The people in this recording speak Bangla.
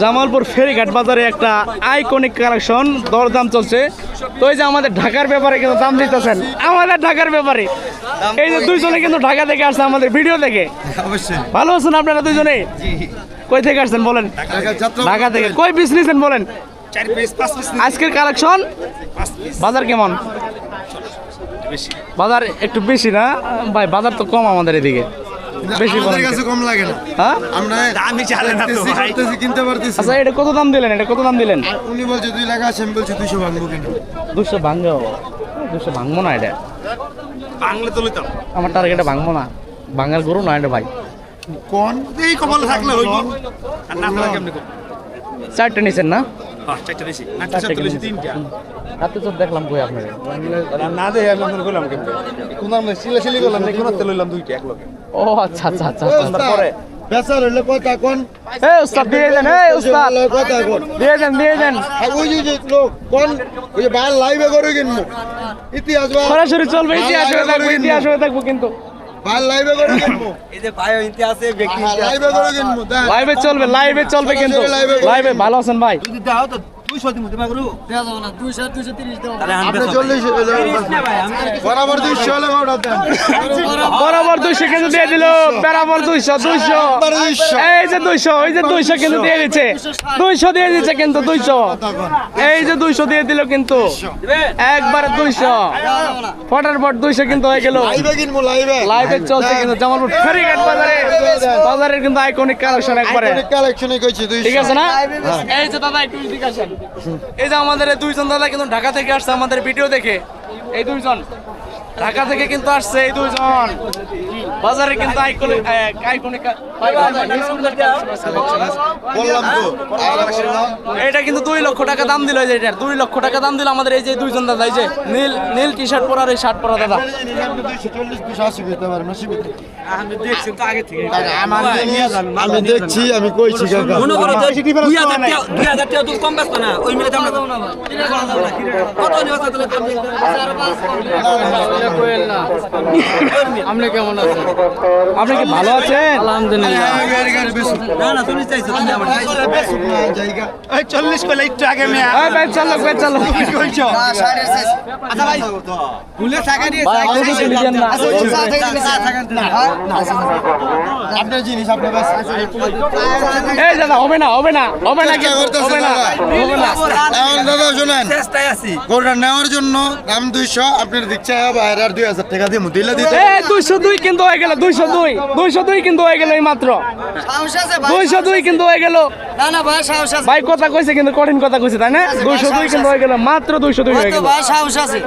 জামালপুর ফেরিঘাট বাজারে একটা আইকনিক কালেকশন দরদাম চলছে। তো এই যে আমাদের ঢাকার ব্যাপারে কিন্তু দাম দিতেছেন। আমাদের ঢাকার ব্যাপারে। এই যে দুইজনে কিন্তু ঢাকা থেকে আসছে আমাদের ভিডিও দেখে। ভালো আছেন আপনারা দুইজনে কই থেকে আসছেন বলেন? ঢাকা থেকে কই পিস নিয়েছেন বলেন? আজকের কালেকশন বাজার কেমন? বাজার একটু বেশি না? ভাই বাজার তো কম আমাদের এদিকে। বেশি আমাদের কাছে কম লাগে না। হ্যাঁ? আমরা দামই জানে না তো ভাই। কিনতে পারতেছি। আচ্ছা এটা কত দাম দিলেন? এটা কত দাম দিলেন? আর উনি বলছে দুই লাখ আছে আমি বলছি দুইশো ভাঙবো কিন্তু দুশো ভাঙবো। দুশো ভাঙবো না এটা? বাংলা তো লইতাম। আমার টার্গেটে ভাঙবো না। বাঙাল গরু না এটা ভাই। কোন? এই কপাল থাকলে হইব। আর না। থাকলে কেমনে চারটে নিছেন না? চারটা বেশি। না চারটে চারটা বেশি কিনেছেন। তিনটা। রাতে তো দেখলাম কই আপনার? না দেই আমি আপনার কইলাম কেমনে কোন আমরা সিলা সিলি করলাম না কোন তেল লইলাম দুইটা এক লগে। ও আচ্ছা আচ্ছা আচ্ছা। তারপরে? বেচার হইলে কথা কোন। এই উস্তাদ দিয়ে দেন এই উস্তাদ কথা কোন। দিয়ে দেন দিয়ে দেন। ওই যে যে লোক কোন ওই যে বাইরে লাইভে করে কিনবো। ইতিহাস সরাসরি চলবে ইতিহাস হয়ে থাকব ইতিহাস হয়ে থাকব কিন্তু। লাইভে করে কিনবো। এই যে ভাই ইনতে আছে ব্যক্তি লাইভে করে কিনবো দেখ। লাইভে চলবে লাইভে চলবে কিন্তু। লাইভে ভালো আছেন ভাই। যদি দাও তো বরাবর দুইশো দিয়ে দিল বরাবর দুইশো দুইশো। বরাবর 200 এই যে দুইশো এই যে দুইশো কিন্তু দিয়ে দিচ্ছে। দুইশো দিয়ে দিচ্ছে কিন্তু দুইশো এই যে দুইশো দিয়ে দিল কিন্তু। একবার দুইশো। ফটার পর দুইশো কিন্তু হয়ে গেল। লাইভে কিনবো লাইভে। লাইভে চলছে কিন্তু জামালপুর ফেরিঘাট বাজারে। বাজারের কিন্তু আইকনিক কালেকশন একবারে। কালেকশনে কইছি দুইশো। ঠিক আছে না? এই যে দাদা একটু এই যে আমাদের দুইজন দাদা কিন্তু ঢাকা থেকে আসছে আমাদের ভিডিও দেখে। এই দুইজন। ঢাকা থেকে কিন্তু আসছে এই দুইজন। বাজারে কিন্তু আইকনিক আইকনিক বললাম তো এটা কিন্তু দুই লক্ষ টাকা দাম দিল যে এটার দুই লক্ষ টাকা দাম দিল আমাদের এই যে দুইজন দাদা এই যে নীল নীল টি শার্ট পরার এই শার্ট পরা দাদা। আমি দেখছি আমি কইছি কম ব্যস্ত না ওই মিলে কত আপনি কেমন আছেন? আপনি কি ভালো আছেন? চল্লিশ একটু আগে আচ্ছা এই দাদা হবে না হবে না হবে না হবে না দাদা। শোনেন। গরুটা নেওয়ার জন্য দাম দুইশো আপনার দিচ্ছে আর দুই হাজার টাকা দিয়ে দিলে দিতে দুইশো দুই কিন্তু হয়ে গেল দুইশো দুই। দুইশো দুই কিন্তু হয়ে গেল এই মাত্র। দুইশো দুই কিন্তু হয়ে গেল। না না ভাই সাহস আছে। ভাই কথা কইছে কিন্তু কঠিন কথা কইছে তাই না? দুইশো দুই কিন্তু হয়ে গেল মাত্র দুইশো দুই হয়ে গেল। ভাই সাহস আছে।